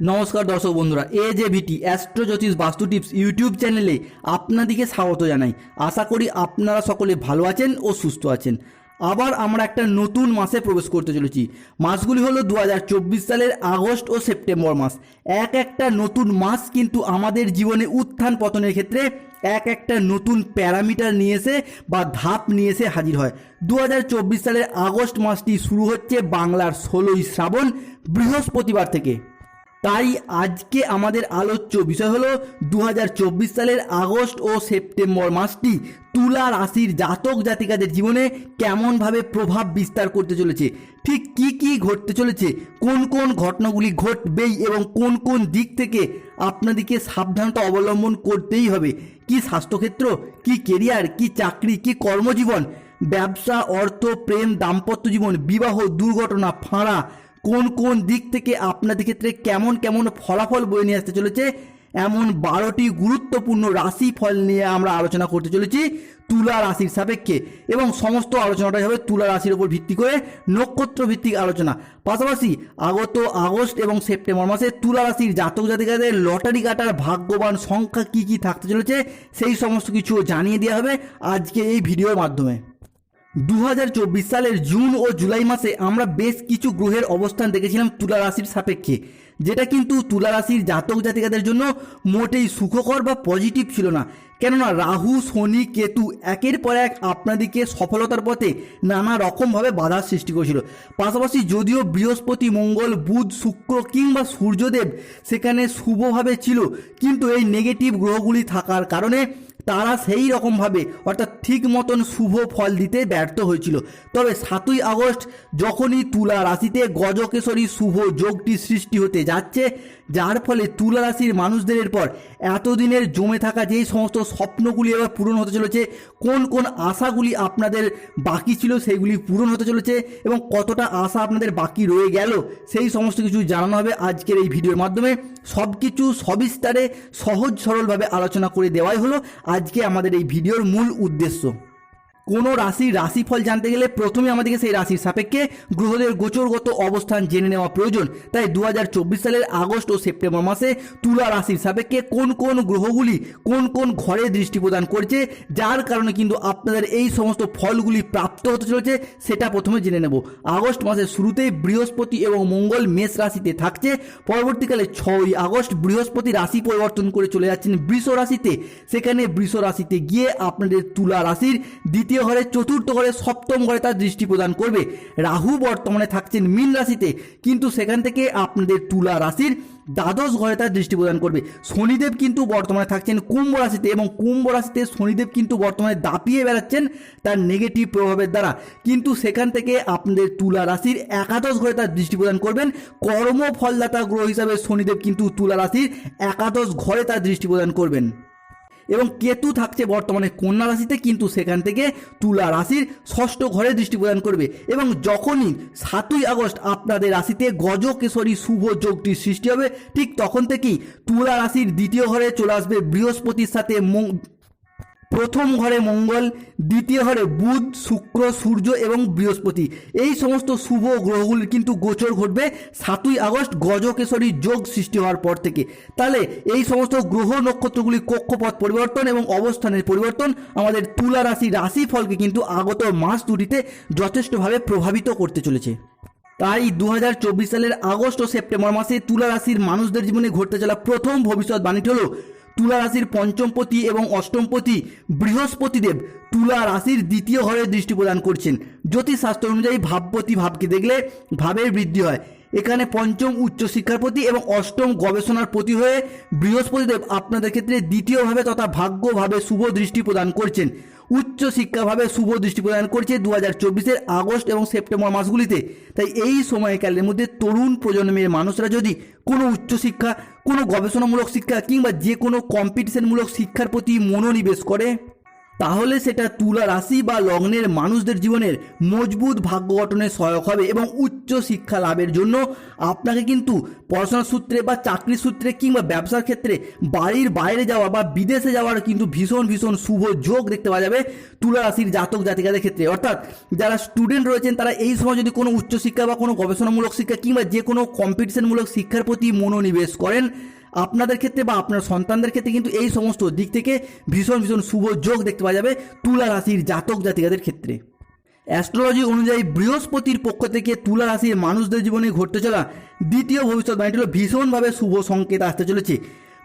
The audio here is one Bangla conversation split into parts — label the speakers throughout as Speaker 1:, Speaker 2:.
Speaker 1: নমস্কার দর্শক বন্ধুরা এ যে ভিটি অ্যাস্ট্রো জ্যোতিষ বাস্তু টিপস ইউটিউব চ্যানেলে আপনাদিকে স্বাগত জানাই। আশা করি আপনারা সকলে ভালো আছেন ও সুস্থ আছেন। আবার আমরা একটা নতুন মাসে প্রবেশ করতে চলেছি। মাসগুলি হলো দু হাজার চব্বিশ সালের আগস্ট ও সেপ্টেম্বর মাস। এক একটা নতুন মাস কিন্তু আমাদের জীবনে উত্থান পতনের ক্ষেত্রে এক একটা নতুন প্যারামিটার নিয়ে এসে বা ধাপ নিয়ে এসে হাজির হয়। দু হাজার চব্বিশ সালের আগস্ট মাসটি শুরু হচ্ছে বাংলার ষোলোই শ্রাবণ বৃহস্পতিবার থেকে। তাই আজকে আমাদের আলোচ্য বিষয় হলো দু হাজার চব্বিশ সালের আগস্ট ও সেপ্টেম্বর মাসটি তুলা রাশির জাতক জাতিকাদের জীবনে কেমনভাবে প্রভাব বিস্তার করতে চলেছে? ঠিক কি কি ঘটতে চলেছে? কোন কোন ঘটনাগুলি ঘটবেই এবং কোন কোন দিক থেকে আপনাদেরকে সাবধানতা অবলম্বন করতেই হবে? কি স্বাস্থ্যক্ষেত্র? কি কেরিয়ার? কি চাকরি? কি কর্মজীবন? ব্যবসা, অর্থ, প্রেম, দাম্পত্য জীবন, বিবাহ, দুর্ঘটনা, ফাঁড়া কোন কোন দিক থেকে আপনাদের ক্ষেত্রে কেমন কেমন ফলাফল বয়ে নিয়ে আসতে চলেছে? এমন বারোটি গুরুত্বপূর্ণ রাশি ফল নিয়ে আমরা আলোচনা করতে চলেছি তুলা রাশির সাপেক্ষে। এবং সমস্ত আলোচনাটাই হবে তুলা রাশির উপর ভিত্তি করে নক্ষত্র ভিত্তিক আলোচনা। পাশাপাশি আগত আগস্ট এবং সেপ্টেম্বর মাসে তুলা রাশির জাতক জাতিকাদের লটারি কাটার ভাগ্যবান সংখ্যা কি কি থাকতে চলেছে, সেই সমস্ত কিছু জানিয়ে দেওয়া হবে আজকে এই ভিডিওর মাধ্যমে। দু হাজার চব্বিশ সালের জুন ও জুলাই মাসে আমরা বেশ কিছু গ্রহের অবস্থান দেখেছিলাম তুলা রাশির সাপেক্ষে। যেটা কিন্তু তুলা রাশির জাতক জাতিকাদের জন্য মোটেই সুখকর বা পজিটিভ ছিল না। কেননা রাহু, শনি, কেতু একের পর এক আপনাদিকে সফলতার পথে নানা রকমভাবে বাধার সৃষ্টি করেছিল। পাশাপাশি যদিও বৃহস্পতি, মঙ্গল, বুধ, শুক্র কিংবা সূর্যদেব সেখানে শুভভাবে ছিল, কিন্তু এই নেগেটিভ গ্রহগুলি থাকার কারণে তারা সেই রকমভাবে অর্থাৎ ঠিক মতন শুভ ফল দিতে ব্যর্থ হয়েছিল। তবে সাতই আগস্ট যখনই তুলা রাশিতে গজকেশরী শুভ যোগটি সৃষ্টি হতে যাচ্ছে যার ফলে তুলা রাশির মানুষদের এরপর এতদিনের জমে থাকা যেই সমস্ত স্বপ্নগুলি এবার পূরণ হতে চলেছে, কোন কোন আশাগুলি আপনাদের বাকি ছিল সেইগুলি পূরণ হতে চলেছে এবং কতটা আশা আপনাদের বাকি রয়ে গেল, সেই সমস্ত কিছু জানানো হবে আজকের এই ভিডিওর মাধ্যমে। সব কিছু সবিস্তারে, সহজ সরলভাবে আলোচনা করে দেওয়াই হলো আজকে আমাদের এই ভিডিওর মূল উদ্দেশ্য। কোনো রাশির রাশিফল জানতে গেলে প্রথমে আমাদেরকে সেই রাশির সাপেক্ষে গ্রহদের গোচরগত অবস্থান জেনে নেওয়া প্রয়োজন। তাই দু হাজার চব্বিশ সালের আগস্ট ও সেপ্টেম্বর মাসে তুলা রাশির সাপেক্ষে কোন কোন গ্রহগুলি কোন কোন ঘরে দৃষ্টি প্রদান করছে, যার কারণে কিন্তু আপনাদের এই সমস্ত ফলগুলি প্রাপ্ত হতে চলেছে, সেটা প্রথমে জেনে নেব। আগস্ট মাসের শুরুতেই বৃহস্পতি এবং মঙ্গল মেষ রাশিতে থাকছে, পরবর্তীকালে ছয়ই আগস্ট বৃহস্পতি রাশি পরিবর্তন করে চলে যাচ্ছেন বৃষ রাশিতে। সেখানে বৃষ রাশিতে গিয়ে আপনাদের তুলা রাশির দ্বিতীয় ঘরে, চতুর্থ ঘরে, সপ্তম ঘরে তার দৃষ্টি প্রদান করবে। রাহু বর্তমানে থাকছেন মীন রাশিতে, কিন্তু সেখান থেকে আপনাদের তুলা রাশির দ্বাদশ ঘরে তার দৃষ্টি প্রদান করবে। শনিদেব কিন্তু বর্তমানে থাকছেন কুম্ভ রাশিতে এবং কুম্ভ রাশিতে শনিদেব কিন্তু বর্তমানে দাপিয়ে বেড়াচ্ছেন তার নেগেটিভ প্রভাবের দ্বারা। কিন্তু সেখান থেকে আপনাদের তুলা রাশির একাদশ ঘরে তার দৃষ্টি প্রদান করবেন। কর্ম ফলদাতা গ্রহ হিসাবে শনিদেব কিন্তু তুলা রাশির একাদশ ঘরে তার দৃষ্টি প্রদান করবেন। এবং কেতু থাকছে বর্তমানে কন্যা রাশিতে, কিন্তু সেখান থেকে তুলা রাশির ষষ্ঠ ঘরে দৃষ্টি প্রদান করবে। এবং যখনই সাতই আগস্ট আপনাদের রাশিতে গজকেশরী শুভ যোগটির সৃষ্টি হবে, ঠিক তখন থেকেই তুলা রাশির দ্বিতীয় ঘরে চলে আসবে বৃহস্পতির সাথে প্রথম ঘরে মঙ্গল, দ্বিতীয় ঘরে বুধ, শুক্র, সূর্য এবং বৃহস্পতি। এই সমস্ত শুভ গ্রহগুলির কিন্তু গোচর ঘটবে সাতই আগস্ট গজকেশরী যোগ সৃষ্টি হওয়ার পর থেকে। তাহলে এই সমস্ত গ্রহ নক্ষত্রগুলি কক্ষপথ পরিবর্তন এবং অবস্থানের পরিবর্তন আমাদের তুলা রাশি রাশি ফলকে কিন্তু আগত মাস দুটিতে যথেষ্টভাবে প্রভাবিত করতে চলেছে। তাই দু হাজার চব্বিশ সালের আগস্ট ও সেপ্টেম্বর মাসে তুলা রাশির মানুষদের জীবনে ঘটতে চলা প্রথম ভবিষ্যৎবাণীটি হলো তুলা রাশির পঞ্চমপতি এবং অষ্টমপতি বৃহস্পতিদেব তুলা রাশির দ্বিতীয় ঘরে দৃষ্টি প্রদান করছেন। জ্যোতিষশাস্ত্র অনুযায়ী ভাবপতি ভাবকে দেখলে ভাবের বৃদ্ধি হয়। এখানে পঞ্চম উচ্চ শিক্ষার প্রতি এবং অষ্টম গবেষণার প্রতি হয়ে বৃহস্পতিদেব আপনাদের ক্ষেত্রে দ্বিতীয়ভাবে তথা ভাগ্যভাবে শুভ দৃষ্টি প্রদান করছেন। উচ্চ শিক্ষাভাবে শুভ দৃষ্টি প্রদান করছে দু হাজার চব্বিশের আগস্ট এবং সেপ্টেম্বর মাসগুলিতে। তাই এই সময়কালের মধ্যে তরুণ প্রজন্মের মানুষরা যদি কোনো উচ্চশিক্ষা কোনো গবেষণামূলক শিক্ষা কিংবা যে কোনো কম্পিটিশনমূলক শিক্ষার প্রতি মনোনিবেশ করে তাহলে সেটা তুলা রাশি বা লগ্নের মানুষদের জীবনের মজবুত ভাগ্য গঠনে সহায়ক হবে এবং উচ্চ শিক্ষা লাভের জন্য আপনাকে কিন্তু পড়াশোনার সূত্রে বা চাকরির সূত্রে কিংবা ব্যবসার ক্ষেত্রে বাড়ির বাইরে যাওয়া বা বিদেশে যাওয়ার কিন্তু ভীষণ ভীষণ শুভ যোগ দেখতে পাওয়া যাবে তুলা রাশির জাতক জাতিকাদের ক্ষেত্রে। অর্থাৎ যারা স্টুডেন্ট রয়েছেন, তারা এই সময় যদি কোনো উচ্চশিক্ষা বা কোনো গবেষণামূলক শিক্ষা কিংবা যে কোনো কম্পিটিশনমূলক শিক্ষার প্রতি মনোনিবেশ করেন আপনাদের ক্ষেত্রে বা আপনার সন্তানদের ক্ষেত্রে কিন্তু এই সমস্ত দিক থেকে ভীষণ ভীষণ শুভ যোগ দেখতে পাওয়া যাবে তুলা রাশির জাতক জাতিকাদের ক্ষেত্রে। অ্যাস্ট্রোলজি অনুযায়ী বৃহস্পতির পক্ষ থেকে তুলা রাশির মানুষদের জীবনে ঘটতে চলা দ্বিতীয় ভবিষ্যৎবাণীটি হল ভীষণভাবে শুভ সংকেত আসতে চলেছে।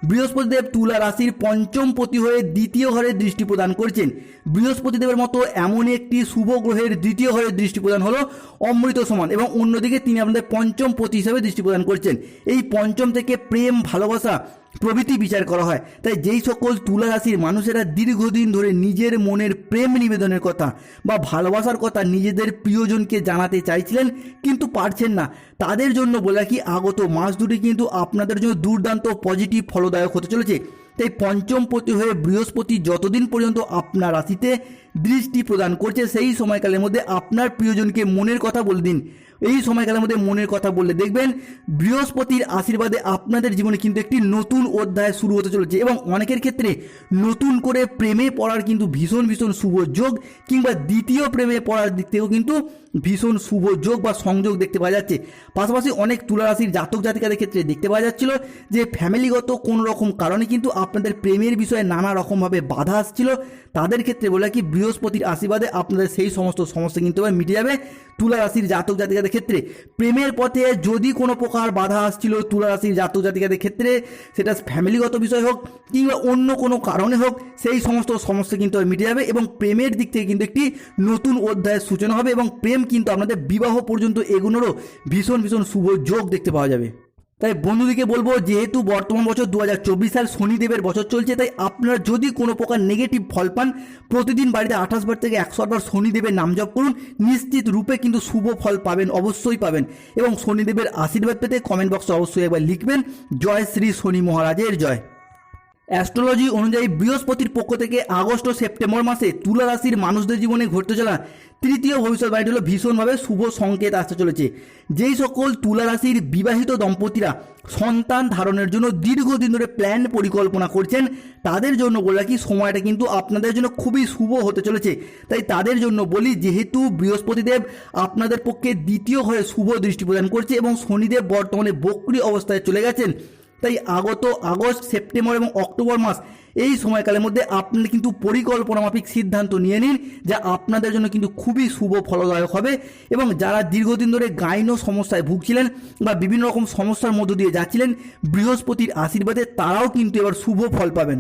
Speaker 1: বৃহস্পতিদেব তুলা রাশির পঞ্চম পতি হয়ে দ্বিতীয় ঘরে দৃষ্টি প্রদান করছেন। বৃহস্পতিদেবের মতো এমন একটি শুভ গ্রহের দ্বিতীয় ঘরে দৃষ্টি প্রদান হলো অমৃত সমান এবং অন্যদিকে তিনি আপনাদের পঞ্চম পতি হিসাবে দৃষ্টি প্রদান করছেন। এই পঞ্চম থেকে প্রেম, ভালোবাসা প্রভৃতি বিচার করা হয়। তাই যেই সকল তুলা রাশির মানুষেরা দীর্ঘদিন ধরে নিজের মনের প্রেম নিবেদনের কথা বা ভালোবাসার কথা নিজেদের প্রিয়জনকে জানাতে চাইছিলেন, কিন্তু পারছেন না। তাদের জন্য বলে রাখি, আগত মাস দুটি কিন্তু আপনাদের জন্য দুর্দান্ত পজিটিভ ফলদায়ক হতে চলেছে। তাই পঞ্চম হয়ে বৃহস্পতি যতদিন পর্যন্ত আপনার রাশিতে দৃষ্টি প্রদান করছে, সেই সময়কালের মধ্যে আপনার প্রিয়জনকে মনের কথা বলে দিন। এই সময়কালের মধ্যে মনের কথা বললে। দেখবেন, বৃহস্পতির আশীর্বাদে আপনাদের জীবনে কিন্তু একটি নতুন অধ্যায় শুরু হতে চলেছে এবং অনেকের ক্ষেত্রে নতুন করে প্রেমে পড়ার কিন্তু ভীষণ ভীষণ শুভ যোগ কিংবা দ্বিতীয় প্রেমে পড়ার দিক থেকেও কিন্তু ভীষণ শুভ যোগ বা সংযোগ দেখতে পাওয়া যাচ্ছে। পাশাপাশি অনেক তুলা রাশির জাতক জাতিকাদের ক্ষেত্রে দেখতে পাওয়া যাচ্ছিল যে ফ্যামিলিগত কোনো রকম কারণে কিন্তু আপনাদের প্রেমের বিষয়ে নানা রকমভাবে বাধা আসছিল। তাদের ক্ষেত্রে বলে কি বৃহস্পতির আশীর্বাদে আপনাদের সেই সমস্ত সমস্যা কিন্তু মিটে যাবে। তুলা রাশির জাতক জাতিকাদের ক্ষেত্রে। প্রেমের পথে যদি কোনো প্রকার বাধা আসছিল তুলা রাশির জাতক জাতিকাদের ক্ষেত্রে, সেটা ফ্যামিলিগত বিষয় হোক কিংবা অন্য কোনো কারণে হোক, সেই সমস্ত সমস্যা কিন্তু মিটে যাবে এবং প্রেমের দিক থেকে কিন্তু একটি নতুন অধ্যায়ের সূচনা হবে এবং প্রেম কিন্তু আপনাদের বিবাহ পর্যন্ত এগুলোরও ভীষণ ভীষণ শুভ যোগ দেখতে পাওয়া যাবে। তাই বন্ধুদিকে বলব, যেহেতু বর্তমান বছর দু হাজার চব্বিশ সাল শনিদেবের বছর চলছে, তাই আপনারা যদি কোনো প্রকার নেগেটিভ ফল পান, প্রতিদিন বাড়িতে আঠাশ বার থেকে একশো বার শনিদেবের নাম জপ করুন। নিশ্চিত রূপে কিন্তু শুভ ফল পাবেন, অবশ্যই পাবেন। এবং শনিদেবের আশীর্বাদ পেতে কমেন্ট বক্সে অবশ্যই একবার লিখবেন, জয় শ্রী শনি মহারাজের জয়। অ্যাস্ট্রোলজি অনুযায়ী বৃহস্পতির পক্ষ থেকে আগস্ট ও সেপ্টেম্বর মাসে তুলা রাশির মানুষদের জীবনে ঘটতে চলা তৃতীয় ভবিষ্যৎবাণীটি হলো ভীষণভাবে শুভ সংকেত আসতে চলেছে। যেই সকল তুলা রাশির বিবাহিত দম্পতিরা সন্তান ধারণের জন্য দীর্ঘদিন ধরে প্ল্যান পরিকল্পনা করছেন, তাদের জন্য বলে রাখি সময়টা কিন্তু আপনাদের জন্য খুবই শুভ হতে চলেছে। তাই তাদের জন্য বলি, যেহেতু বৃহস্পতিদেব আপনাদের পক্ষে দ্বিতীয় ঘরে শুভ দৃষ্টি প্রদান করছে এবং শনিদেব বর্তমানে বক্রি অবস্থায় চলে গেছেন তাই আগত আগস্ট, সেপ্টেম্বর এবং অক্টোবর মাস এই সময়কালের মধ্যে আপনি কিন্তু পরিকল্পনা মাফিক সিদ্ধান্ত নিয়ে নিন যা আপনাদের জন্য কিন্তু খুবই শুভ ফলদায়ক হবে এবং যারা দীর্ঘদিন ধরে গাইনো সমস্যায় ভুগছিলেন বা বিভিন্ন রকম সমস্যার মধ্য দিয়ে যাচ্ছিলেন, বৃহস্পতির আশীর্বাদে তারাও কিন্তু এবার শুভ ফল পাবেন।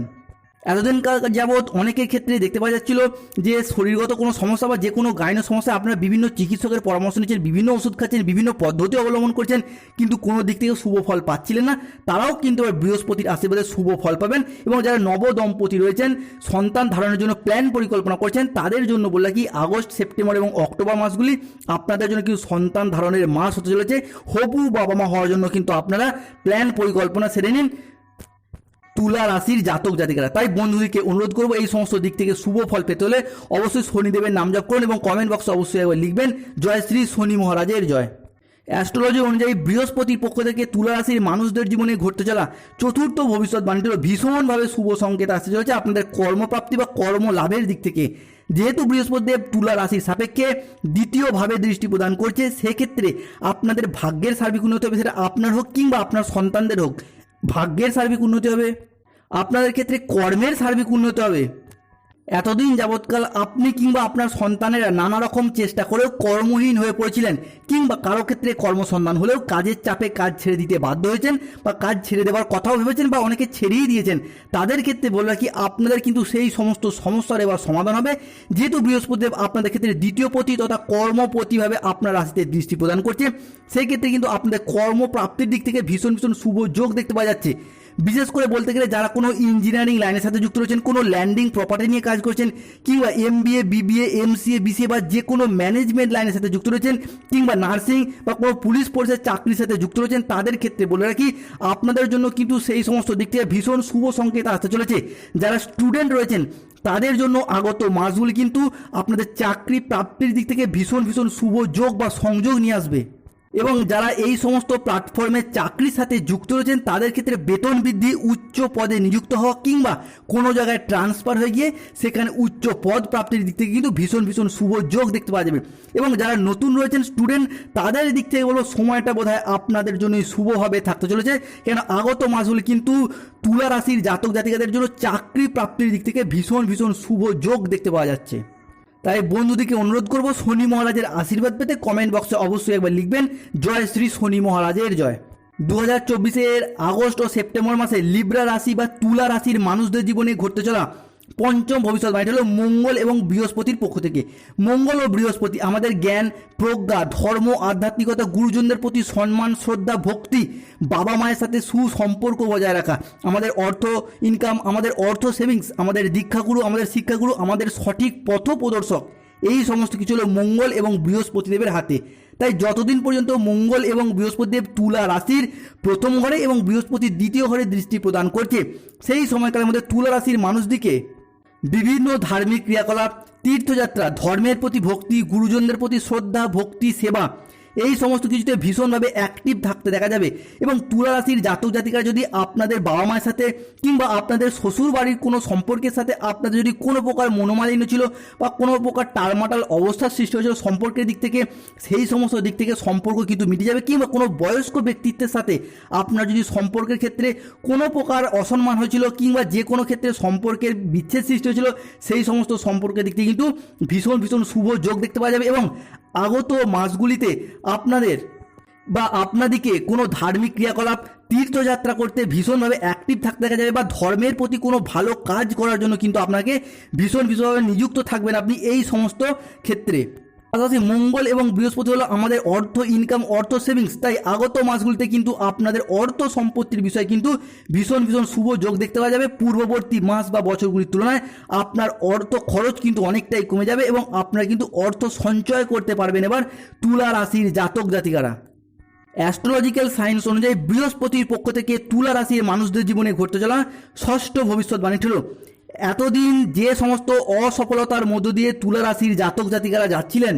Speaker 1: এতদিন যাবৎ অনেকের ক্ষেত্রে দেখতে পাওয়া যাচ্ছিল যে শরীরগত কোনো সমস্যা বা যে কোনো গাইনো সমস্যা আপনারা বিভিন্ন চিকিৎসকের পরামর্শ নিচ্ছেন, বিভিন্ন ওষুধ খাচ্ছেন, বিভিন্ন পদ্ধতি অবলম্বন করছেন, কিন্তু কোনো দিক থেকে শুভ ফল পাচ্ছিলেন না। তারাও কিন্তু বৃহস্পতির আশীর্বাদে শুভ ফল পাবেন এবং যারা নব দম্পতি রয়েছেন, সন্তান ধারণের জন্য প্ল্যান পরিকল্পনা করছেন, তাদের জন্য বললে কি, আগস্ট, সেপ্টেম্বর এবং অক্টোবর মাসগুলি আপনাদের জন্য কিন্তু সন্তান ধারণের মাস হতে চলেছে। হবু বাবা মা হওয়ার জন্য কিন্তু আপনারা প্ল্যান পরিকল্পনা সেরে নিন। তুলা রাশির জাতক জাতিকারা। তাই বন্ধুদেরকে অনুরোধ করব এই সমস্ত দিক থেকে শুভ ফল পেতে হলে অবশ্যই শনিদেবের নাম জপ করুন এবং কমেন্ট বক্সে অবশ্যই একবার লিখবেন, জয় শ্রী শনি মহারাজের জয়। অ্যাস্ট্রোলজি অনুযায়ী বৃহস্পতির পক্ষ থেকে তুলা রাশির মানুষদের জীবনে ঘটতে চলা চতুর্থ ভবিষ্যৎবাণীটি হলো ভীষণভাবে শুভ সংকেত আসতে চলেছে আপনাদের কর্মপ্রাপ্তি বা কর্ম লাভের দিক থেকে। যেহেতু বৃহস্পতিদেব তুলা রাশির সাপেক্ষে দ্বিতীয়ভাবে দৃষ্টি প্রদান করছে, সেক্ষেত্রে আপনাদের ভাগ্যের সার্বিক উন্নতি হবে, সেটা আপনার হোক কিংবা আপনার সন্তানদের হোক। ভাগ্যের সার্বিক উন্নতি হবে। আপনাদের ক্ষেত্রে কর্মের সার্বিক উন্নতি হবে। এতদিন যাবৎকাল আপনি কিংবা আপনার সন্তানেরা নানা রকম চেষ্টা করেও কর্মহীন হয়ে পড়েছিলেন, কিংবা কারও ক্ষেত্রে কর্মসন্ধান হলেও কাজের চাপে কাজ ছেড়ে দিতে বাধ্য হয়েছেন বা কাজ ছেড়ে দেওয়ার কথাও ভেবেছেন বা অনেকে ছেড়েই দিয়েছেন। তাদের ক্ষেত্রে বলে রাখি, আপনাদের কিন্তু সেই সমস্ত সমস্যার এবার সমাধান হবে। যেহেতু বৃহস্পতিদেব আপনাদের ক্ষেত্রে দ্বিতীয় পতি তথা কর্মপতিভাবে আপনার রাশিতে দৃষ্টি প্রদান করছে সেই ক্ষেত্রে কিন্তু আপনাদের কর্মপ্রাপ্তির দিক থেকে ভীষণ ভীষণ শুভ যোগ দেখতে পাওয়া যাচ্ছে। বিশেষ করে বলতে গেলে যারা কোনো ইঞ্জিনিয়ারিং লাইনের সাথে যুক্ত রয়েছেন, কোনো ল্যান্ডিং প্রপার্টি নিয়ে কাজ করছেন, কিংবা M BA BBA MCA BCA বা যে কোনো ম্যানেজমেন্ট লাইনের সাথে যুক্ত রয়েছেন, কিংবা নার্সিং বা কোনো পুলিশ ফোর্সের চাকরির সাথে যুক্ত রয়েছেন, তাদের ক্ষেত্রে বলে রাখি, আপনাদের জন্য কিন্তু সেই সমস্ত দিক থেকে ভীষণ শুভ সংকেত আসতে চলেছে। যারা স্টুডেন্ট রয়েছেন, তাদের জন্য আগত মাসগুলি কিন্তু আপনাদের চাকরি প্রাপ্তির দিক থেকে ভীষণ ভীষণ শুভ যোগ বা সংযোগ নিয়ে আসবে। এবং যারা এই সমস্ত প্ল্যাটফর্মে চাকরির সাথে যুক্ত রয়েছেন, তাদের ক্ষেত্রে বেতন বৃদ্ধি, উচ্চ পদে নিযুক্ত হওয়া কিংবা কোনো জায়গায় ট্রান্সফার হয়ে গিয়ে সেখানে উচ্চ পদ প্রাপ্তির দিক থেকে কিন্তু ভীষণ ভীষণ শুভ যোগ দেখতে পাওয়া যাবে। এবং যারা নতুন রয়েছেন স্টুডেন্ট তাদের দিক থেকে বলো সময়টা বোধ আপনাদের জন্যই শুভভাবে থাকতে চলেছে। কেন আগত মাসগুলি কিন্তু তুলা রাশির জাতক জাতিকাদের জন্য চাকরি প্রাপ্তির দিক থেকে ভীষণ ভীষণ শুভ যোগ দেখতে পাওয়া যাচ্ছে। তাই বন্ধুদেরকে অনুরোধ করব শনি মহারাজের আশীর্বাদ পেতে কমেন্ট বক্সে অবশ্যই একবার লিখবেন, জয় শ্রী শনি মহারাজের জয়। দু হাজার চব্বিশের আগস্ট ও সেপ্টেম্বর মাসে লিব্রা রাশি বা তুলা রাশির মানুষদের জীবনে ঘটতে চলা পঞ্চম ভবিষ্যৎবাণীটা হলো মঙ্গল এবং বৃহস্পতির পক্ষ থেকে। মঙ্গল ও বৃহস্পতি, আমাদের জ্ঞান, প্রজ্ঞা, ধর্ম, আধ্যাত্মিকতা, গুরুজনদের প্রতি সম্মান, শ্রদ্ধা, ভক্তি, বাবা মায়ের সাথে সুসম্পর্ক বজায় রাখা। আমাদের অর্থ ইনকাম আমাদের অর্থ সেভিংস আমাদের দীক্ষাগুরু, আমাদের শিক্ষাগুরু, আমাদের সঠিক পথ প্রদর্শক। এই সমস্ত কিছু হলো মঙ্গল এবং বৃহস্পতিদেবের হাতে। তাই যতদিন পর্যন্ত মঙ্গল এবং বৃহস্পতিদেব তুলা রাশির প্রথম ঘরে এবং বৃহস্পতি দ্বিতীয় ঘরে দৃষ্টি প্রদান করছে, সেই সময়কালের মধ্যে তুলা রাশির মানুষদিকে বিভিন্ন ধার্মিক ক্রিয়াকলাপ তীর্থযাত্রা ধর্মের প্রতি ভক্তি গুরুজনদের প্রতি শ্রদ্ধা ভক্তি সেবা এই সমস্ত কিছুতে ভীষণভাবে অ্যাক্টিভ থাকতে দেখা যাবে এবং তুলা রাশির জাতক জাতিকা যদি আপনাদের বাবা মায়ের সাথে কিংবা আপনাদের শ্বশুর বাড়ির কোনো সম্পর্কের সাথে আপনাদের যদি কোনো প্রকার মনোমালিন্য ছিল বা কোনো প্রকার টালমাটাল অবস্থার সৃষ্টি হয়েছিল সম্পর্কের দিক থেকে, সেই সমস্ত দিক থেকে সম্পর্ক কিন্তু মিটে যাবে কিংবা কোনো বয়স্ক ব্যক্তিত্বের সাথে আপনার যদি সম্পর্কের ক্ষেত্রে কোনো প্রকার অসম্মান হয়েছিল কিংবা যে কোনো ক্ষেত্রে সম্পর্কের বিচ্ছেদ সৃষ্টি হয়েছিল, সেই সমস্ত সম্পর্কের দিক থেকে কিন্তু ভীষণ ভীষণ শুভ যোগ দেখতে পাওয়া যাবে এবং আগত মাসগুলিতে আপনাদের বা আপনাদিকে কোনো ধার্মিক ক্রিয়াকলাপ, তীর্থযাত্রা করতে ভীষণভাবে অ্যাক্টিভ থাকতে দেখা যাবে বা ধর্মের প্রতি কোনো ভালো কাজ করার জন্য কিন্তু আপনাকে ভীষণ ভীষণভাবে নিযুক্ত থাকবেন আপনি এই সমস্ত ক্ষেত্রে। পাশাপাশি মঙ্গল এবং বৃহস্পতি হলো আমাদের অর্থ ইনকাম অর্থ সেভিংস তাই আগত মাসগুলিতে কিন্তু আপনাদের অর্থ সম্পত্তির বিষয়ে কিন্তু ভীষণ ভীষণ শুভ যোগ দেখতে পাওয়া যাবে। পূর্ববর্তী মাস বা বছরগুলির তুলনায় আপনার অর্থ খরচ কিন্তু অনেকটাই কমে যাবে এবং আপনারা কিন্তু অর্থ সঞ্চয় করতে পারবেন এবার তুলা রাশির জাতক জাতিকারা। অ্যাস্ট্রোলজিক্যাল সায়েন্স অনুযায়ী বৃহস্পতির পক্ষ থেকে তুলা রাশির মানুষদের জীবনে ঘটতে চলা ষষ্ঠ ভবিষ্যৎবাণী ছিল এতদিন যে সমস্ত অসফলতার মধ্য দিয়ে তুলা রাশির জাতক জাতিকারা যাচ্ছিলেন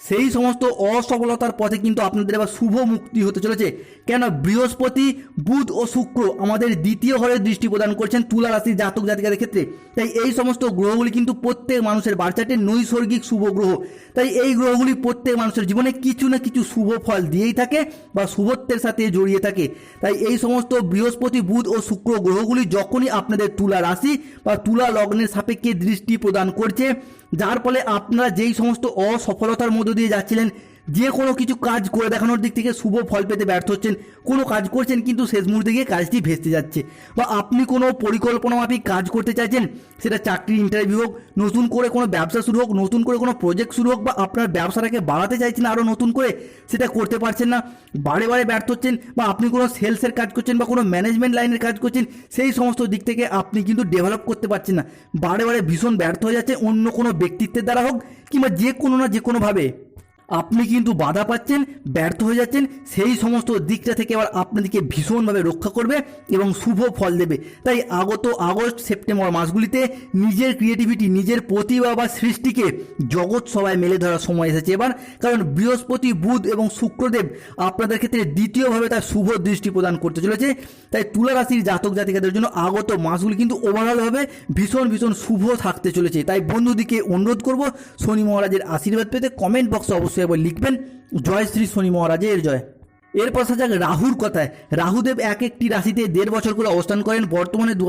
Speaker 1: সেই সমস্ত অসফলতার পথে কিন্তু আপনাদের এবার শুভ মুক্তি হতে চলেছে। কেন? বৃহস্পতি, বুধ ও শুক্র আমাদের দ্বিতীয় ঘরে দৃষ্টি প্রদান করছেন তুলা রাশির জাতক জাতিকাদের ক্ষেত্রে। তাই এই সমস্ত গ্রহগুলি কিন্তু প্রত্যেক মানুষের বার্চাটে নৈসর্গিক শুভ গ্রহ। তাই এই গ্রহগুলি প্রত্যেক মানুষের জীবনে কিছু না কিছু শুভ ফল দিয়েই থাকে বা শুভত্বের সাথে জড়িয়ে থাকে। তাই এই সমস্ত বৃহস্পতি, বুধ ও শুক্র গ্রহগুলি যখনই আপনাদের তুলা রাশি বা তুলা লগ্নের সাপেক্ষে দৃষ্টি প্রদান করছে যার ফলে আপনারা যেই সমস্ত অসফলতার মধ্য দিয়ে যাচ্ছিলেন যে কোনো কিছু কাজ করে দেখানোর দিক থেকে শুভ ফল পেতে ব্যর্থ হচ্ছেন। কোনো কাজ করছেন কিন্তু শেষ মুহূর্তে গিয়ে কাজটি ভেস্তে যাচ্ছে। বা আপনি কোনো পরিকল্পনা মাফিক কাজ করতে চাইছেন, সেটা চাকরি ইন্টারভিউ হোক, নতুন করে কোনো ব্যবসা শুরু হোক, নতুন করে কোনো প্রজেক্ট শুরু হোক, বা আপনার ব্যবসাটাকে বাড়াতে চাইছেন আরও নতুন করে, সেটা করতে পারছেন না, বারে বারে ব্যর্থ হচ্ছেন, বা আপনি কোনো সেলসের কাজ করছেন, বা কোনো ম্যানেজমেন্ট লাইনের কাজ করছেন, সেই সমস্ত দিক থেকে আপনি কিন্তু ডেভেলপ করতে পারছেন না। বারে বারে ভীষণ ব্যর্থ হয়ে যাচ্ছে অন্য কোনো ব্যক্তিত্বের দ্বারা হোক, কিংবা যে কোনো না যে কোনোভাবে। আপনি কিন্তু বাধা পাচ্ছেন, ব্যর্থ হয়ে যাচ্ছেন, সেই সমস্ত দিকটা থেকে আবার আপনাদেরকে ভীষণভাবে রক্ষা করবে এবং শুভ ফল দেবে। তাই আগত আগস্ট, সেপ্টেম্বর মাসগুলিতে নিজের ক্রিয়েটিভিটি নিজের প্রতিভা বা সৃষ্টিকে জগৎ সবাই মেলে ধরার সময় এসেছে এবার। কারণ বৃহস্পতি, বুধ এবং শুক্রদেব আপনাদের ক্ষেত্রে দ্বিতীয়ভাবে তার শুভ দৃষ্টি প্রদান করতে চলেছে। তাই তুলা রাশির জাতক জাতিকাদের জন্য আগত মাসগুলি কিন্তু ওভারঅলভাবে ভীষণ ভীষণ শুভ থাকতে চলেছে। তাই বন্ধুদিকে অনুরোধ করব শনি মহারাজের আশীর্বাদ পেতে কমেন্ট বক্সে অবশ্যই একবার লিখবেন, জয় শ্রী শনি মহারাজের জয়। এরপর আসা যাক রাহুর কথায়। রাহুদেব এক একটি রাশিতে দেড় বছর করে অবস্থান করেন। বর্তমানে দু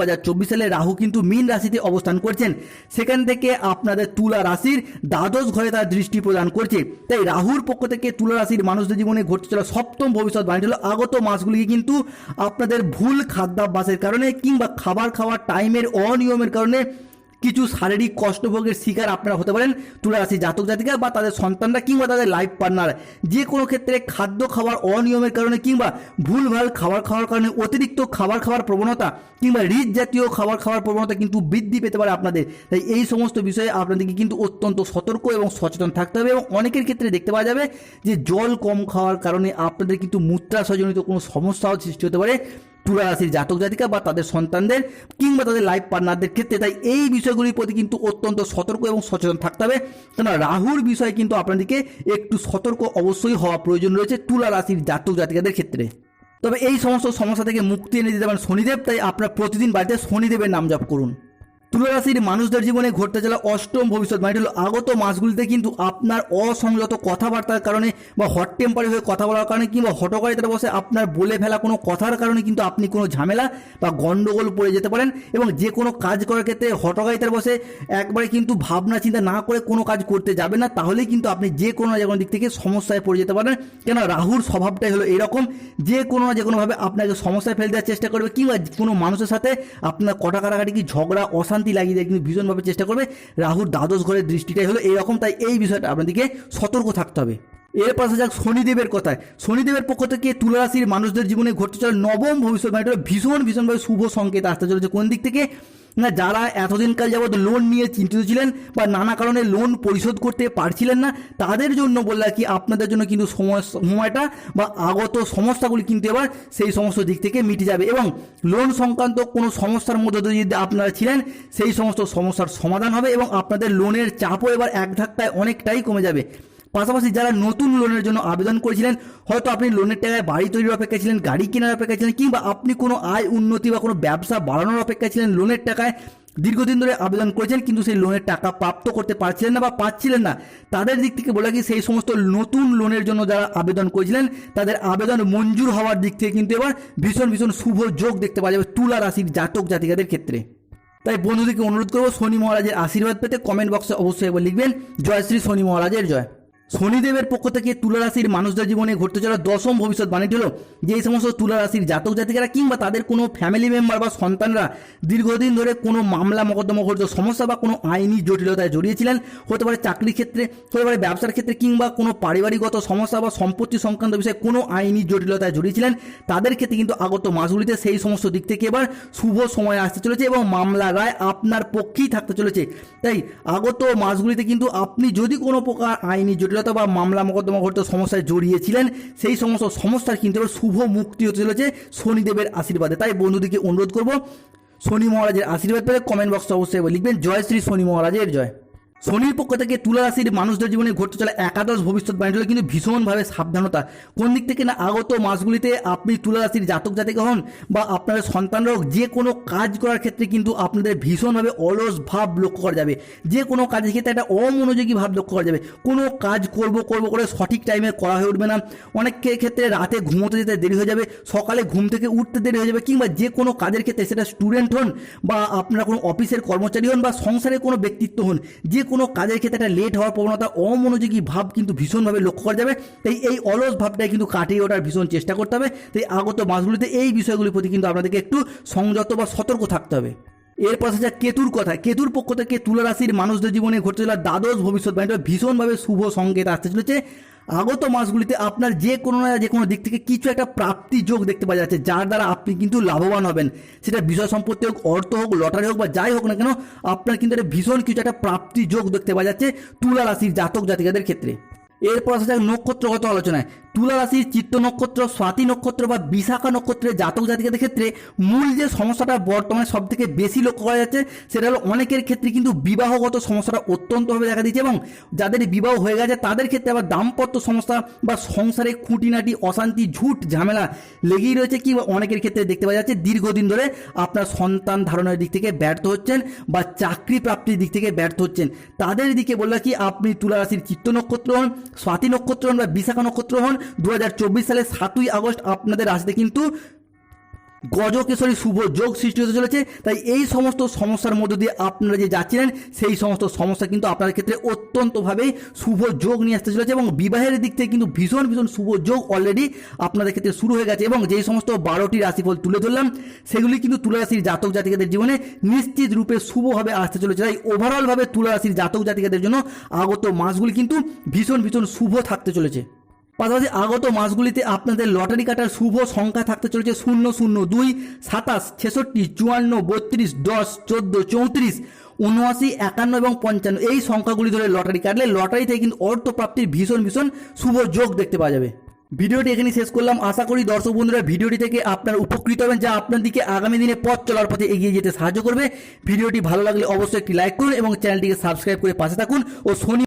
Speaker 1: সালে রাহু কিন্তু মীন রাশিতে অবস্থান করছেন। সেখান থেকে আপনাদের তুলা রাশির দ্বাদশ ঘরে তার দৃষ্টি প্রদান করছে। তাই রাহুর পক্ষ থেকে তুলা রাশির মানুষদের জীবনে ঘটতে চলা সপ্তম ভবিষ্যৎ বাণী হলো, আগত মাসগুলিকে কিন্তু আপনাদের ভুল খাদ্যাভ্যাসের কারণে কিংবা খাবার খাওয়ার টাইমের অনিয়মের কারণে কিছু শারীরিক কষ্টভোগের শিকার আপনারা হতে পারেন তুলা রাশি জাতক জাতিকা বা তাদের সন্তানরা কিংবা তাদের লাইফ পার্টনার যে কোনো ক্ষেত্রে খাদ্য খাবার অনিয়মের কারণে কিংবা ভুলভাল খাবার খাওয়ার কারণে অতিরিক্ত খাবার খাওয়ার প্রবণতা কিংবা রিচ জাতীয় খাবার খাওয়ার প্রবণতা কিন্তু বৃদ্ধি পেতে পারে আপনাদের। তাই এই সমস্ত বিষয়ে আপনাদেরকে কিন্তু অত্যন্ত সতর্ক এবং সচেতন থাকতে হবে এবং অনেকের ক্ষেত্রে দেখতে পাওয়া যাবে যে জল কম খাওয়ার কারণে আপনাদের কিন্তু মূত্রাশয়জনিত কোনো সমস্যাও সৃষ্টি হতে পারে। তুলা রাশির জাতক জাতিকা বা তাদের সন্তানদের কিংবা তাদের লাইফ পার্টনারদের ক্ষেত্রে। তাই এই বিষয়গুলির প্রতি কিন্তু অত্যন্ত সতর্ক এবং সচেতন থাকতে হবে। কেননা রাহুর বিষয়ে কিন্তু আপনাদেরকে একটু সতর্ক অবশ্যই হওয়া প্রয়োজন রয়েছে তুলা রাশির জাতক জাতিকাদের ক্ষেত্রে। তবে এই সমস্ত সমস্যা থেকে মুক্তি এনে দিতে পারেন শনিদেব। তাই আপনার প্রতিদিন বাড়িতে শনিদেবের নাম জপ করুন। তুলা রাশির মানুষদের জীবনে ঘটতে চলা অষ্টম ভবিষ্যৎ মানে হলো আগত মাসগুলিতে কিন্তু আপনার অসংযত কথাবার্তার কারণে বা হট টেম্পারি হয়ে কথা বলার কারণে কিংবা হটকারিতার বসে আপনার বলে ফেলা কোনো কথার কারণে কিন্তু আপনি কোনো ঝামেলা বা গণ্ডগোল পড়ে যেতে পারেন এবং যে কোনো কাজ করার ক্ষেত্রে হটকারিতার বসে একবারে কিন্তু ভাবনা চিন্তা না করে কোনো কাজ করতে যাবেন না, তাহলেই কিন্তু আপনি যে কোনো না যে কোনো দিক থেকে সমস্যায় পড়ে যেতে পারেন। কেন রাহুর স্বভাবটাই হলো এরকম, যে কোনো না যে কোনোভাবে আপনাকে সমস্যায় ফেলে দেওয়ার চেষ্টা করবে কিংবা কোনো মানুষের সাথে আপনার কটা কাটাকাটি কি ঝগড়া, অশান্তি লাগিয়ে দেয়, কিন্তু ভীষণভাবে চেষ্টা করবে। রাহুর দ্বাদশ ঘরের দৃষ্টিটাই হলো এরকম, তাই এই বিষয়টা আপনাদেরকে সতর্ক থাকতে হবে। এর পাশে যাক শনিদেবের কথায়। শনিদেবের পক্ষ থেকে তুলা রাশির মানুষদের জীবনে ঘটতে চলে নবম ভবিষ্যৎ মানে ভীষণ, ভীষণভাবে শুভ সংকেত আসতে চলেছে। কোন দিক থেকে? না, যারা এতদিনকাল যাবৎ লোন নিয়ে চিন্তিত ছিলেন বা নানা কারণে লোন পরিশোধ করতে পারছিলেন না, তাদের জন্য বললে কি, আপনাদের জন্য কিন্তু সময়, সময়টা বা আগত সমস্যাগুলি কিন্তু এবার সেই সমস্ত দিক থেকে মিটে যাবে। এবং লোন সংক্রান্ত কোনো সমস্যার মধ্যে যদি আপনারা ছিলেন, সেই সমস্ত সমস্যার সমাধান হবে এবং আপনাদের লোনের চাপও এবার এক ধাক্কায় অনেকটাই কমে যাবে। পাশাপাশি যারা নতুন লোনের জন্য আবেদন করেছিলেন, হয়তো আপনি লোনের টাকায় বাড়ি তৈরির অপেক্ষা ছিলেন, গাড়ি কেনার অপেক্ষা ছিলেন, কিংবা আপনি কোনো আয় উন্নতি বা কোনো ব্যবসা বাড়ানোর অপেক্ষা ছিলেন লোনের টাকায় দীর্ঘদিন ধরে আবেদন করেছেন, কিন্তু সেই লোনের টাকা প্রাপ্ত করতে পারছিলেন না বা পাচ্ছিলেন না। তাদের দিক থেকে বলে কি সেই সমস্ত নতুন লোনের জন্য যারা আবেদন করেছিলেন, তাদের আবেদন মঞ্জুর হওয়ার দিক থেকে কিন্তু এবার ভীষণ ভীষণ শুভ যোগ দেখতে পাওয়া যাবে তুলা রাশির জাতক জাতিকাদের ক্ষেত্রে। তাই বন্ধুদেরকে অনুরোধ করব, শনি মহারাজের আশীর্বাদ পেতে কমেন্ট বক্সে অবশ্যই একবার লিখবেন, জয় শ্রী শনি মহারাজের জয়। শনিদেবের পক্ষ থেকে তুলা রাশির মানুষদের জীবনে ঘটতে চলা দশম ভবিষ্যৎ বাণিজ্য হলো যে এই সমস্ত তুলা রাশির জাতক জাতিকারা কিংবা তাদের কোনো ফ্যামিলি মেম্বার বা সন্তানরা দীর্ঘদিন ধরে কোনো মামলা, মোকদ্দমা ঘটিত সমস্যা বা কোনো আইনি জটিলতায় জড়িয়েছিলেন। হতে পারে চাকরির ক্ষেত্রে, হতে পারে ব্যবসার ক্ষেত্রে কিংবা কোনো পারিবারিকগত সমস্যা বা সম্পত্তি সংক্রান্ত বিষয়ে কোনো আইনি জটিলতায় জড়িয়েছিলেন। তাদের ক্ষেত্রে কিন্তু আগত মাসগুলিতে সেই সমস্ত দিক থেকে এবার শুভ সময় আসতে চলেছে এবং মামলা রায় আপনার পক্ষেই থাকতে চলেছে। তাই আগত মাসগুলিতে কিন্তু আপনি যদি কোনো প্রকার আইনি জটিলতা বা মামলা মোকদ্দমা ঘটিত সমস্যায় জড়িয়েছিলেন, সেই সমস্ত সমস্যার কিন্তু শুভ মুক্তি হতে চলেছে শনিদেবের আশীর্বাদে। তাই বন্ধুদেরকে অনুরোধ করব, শনি মহারাজের আশীর্বাদ পেলে কমেন্ট বক্সে অবশ্যই লিখবেন, জয় শ্রী শনি মহারাজের জয়। শনির পক্ষ থেকে তুলা রাশির মানুষদের জীবনে ঘটতে চলা একাদশ ভবিষ্যৎ বাণিজ্য কিন্তু ভীষণভাবে সাবধানতা। কোন দিক থেকে না আগত মাসগুলিতে আপনি তুলা রাশির জাতক জাতিকা হন বা আপনাদের সন্তানরাও যে কোনো কাজ করার ক্ষেত্রে কিন্তু আপনাদের ভীষণভাবে অলস ভাব লক্ষ্য করা যাবে। যে কোনো কাজের ক্ষেত্রে একটা অমনোযোগী ভাব লক্ষ্য করা যাবে। কোনো কাজ করব করব করে সঠিক টাইমে করা হয়ে উঠবে না। অনেকের ক্ষেত্রে রাতে ঘুমোতে যেতে দেরি হয়ে যাবে, সকালে ঘুম থেকে উঠতে দেরি হয়ে যাবে কিংবা যে কোনো কাজের ক্ষেত্রে সেটা স্টুডেন্ট হন বা আপনারা কোনো অফিসের কর্মচারী হন বা সংসারের কোনো ব্যক্তিত্ব হন, যে কোনো কাজের ক্ষেত্রে একটা লেট হওয়ার প্রবণতা, অমনোযোগী ভাব কিন্তু ভীষণভাবে লক্ষ্য করা যাবে। তাই এই অলস ভাবটাই কিন্তু কাটিয়ে ওঠার ভীষণ চেষ্টা করতে হবে। তাই আগত মাসগুলিতে এই বিষয়গুলির প্রতি কিন্তু আপনাদেরকে একটু সংযত বা সতর্ক থাকতে হবে। এরপর আসা কেতুর কথা। কেতুর পক্ষ থেকে তুলা রাশির মানুষদের জীবনে ঘটতে চলা দ্বাদশ ভবিষ্যৎ বাণীটা ভীষণভাবে শুভ সংকেত আসতে চলেছে আগত মাসগুলিতে আপনার যে কোনো না যে কোনো দিক থেকে কিছু একটা প্রাপ্তি যোগ দেখতে পাওয়া যাচ্ছে, যার দ্বারা আপনি কিন্তু লাভবান হবেন। সেটা বিষয় সম্পত্তি হোক, অর্থ হোক, লটারি হোক বা যাই হোক না কেন, আপনার কিন্তু একটা ভীষণ কিছু একটা প্রাপ্তি যোগ দেখতে পাওয়া যাচ্ছে তুলা রাশির জাতক জাতিকাদের ক্ষেত্রে। এরপর আসা যাক নক্ষত্রগত আলোচনায়। তুলা রাশির চিত্ত নক্ষত্র, স্বাতি নক্ষত্র বা বিশাখা নক্ষত্রের জাতক জাতিকাদের ক্ষেত্রে মূল যে সমস্যাটা বর্তমানে সব থেকে বেশি লক্ষ্য করা যাচ্ছে, সেটা হলো অনেকের ক্ষেত্রে কিন্তু বিবাহগত সমস্যাটা অত্যন্তভাবে দেখা দিচ্ছে এবং যাদের বিবাহ হয়ে গেছে, তাদের ক্ষেত্রে আবার দাম্পত্য সমস্যা বা সংসারে খুঁটিনাটি, অশান্তি, ঝুট, ঝামেলা লেগেই রয়েছে কি অনেকের ক্ষেত্রে দেখতে পাওয়া যাচ্ছে। দীর্ঘদিন ধরে আপনার সন্তান ধারণের দিক থেকে ব্যর্থ হচ্ছেন বা চাকরি প্রাপ্তির দিক থেকে ব্যর্থ হচ্ছেন। তাদের দিকে বললে কি, আপনি তুলা রাশির চিত্ত নক্ষত্র হন স্বাতি নক্ষত্র বা বিশাখা নক্ষত্র হন। দু সালে সাতই আগস্ট আপনাদের রাশিতে কিন্তু গজকেশরী শুভ যোগ সৃষ্টি হতে চলেছে, তাই এই সমস্ত সমস্যার মধ্য দিয়ে আপনারা যে যাচ্ছিলেন, সেই সমস্ত সমস্যা কিন্তু আপনার ক্ষেত্রে অত্যন্তভাবেই শুভ যোগ নিয়ে আসতে চলেছে এবং বিবাহের দিক থেকে কিন্তু ভীষণ ভীষণ শুভ যোগ অলরেডি আপনাদের ক্ষেত্রে শুরু হয়ে গেছে এবং যেই সমস্ত বারোটি রাশিফল তুলে ধরলাম, সেগুলি কিন্তু তুলা রাশির জাতক জাতিকাদের জীবনে নিশ্চিত রূপে শুভভাবে আসতে চলেছে। তাই ওভারঅলভাবে তুলা রাশির জাতক জাতিকাদের জন্য আগত মাসগুলি কিন্তু ভীষণ ভীষণ শুভ থাকতে চলেছে। পাশাপাশি আগত মাসগুলিতে আপনাদের লটারি কাটার শুভ সংখ্যা থাকতে চলেছে শূন্য শূন্য দুই, সাতাশ, ছেষট্টি, চুয়ান্ন, বত্রিশ, দশ, চোদ্দ, চৌত্রিশ, উনআশি, একান্ন এবং পঞ্চান্ন। এই সংখ্যাগুলি ধরে লটারি কাটলে লটারি থেকে কিন্তু অর্থপ্রাপ্তির ভীষণ ভীষণ শুভ যোগ দেখতে পাওয়া যাবে। ভিডিওটি এখানে শেষ করলাম। আশা করি দর্শক বন্ধুরা ভিডিওটি থেকে আপনার উপকৃত হবেন, যা আপনার দিকে আগামী দিনে পথ চলার পথে এগিয়ে যেতে সাহায্য করবে। ভিডিওটি ভালো লাগলে অবশ্যই একটি লাইক করুন এবং চ্যানেলটিকে সাবস্ক্রাইব করে পাশে থাকুন ও শনি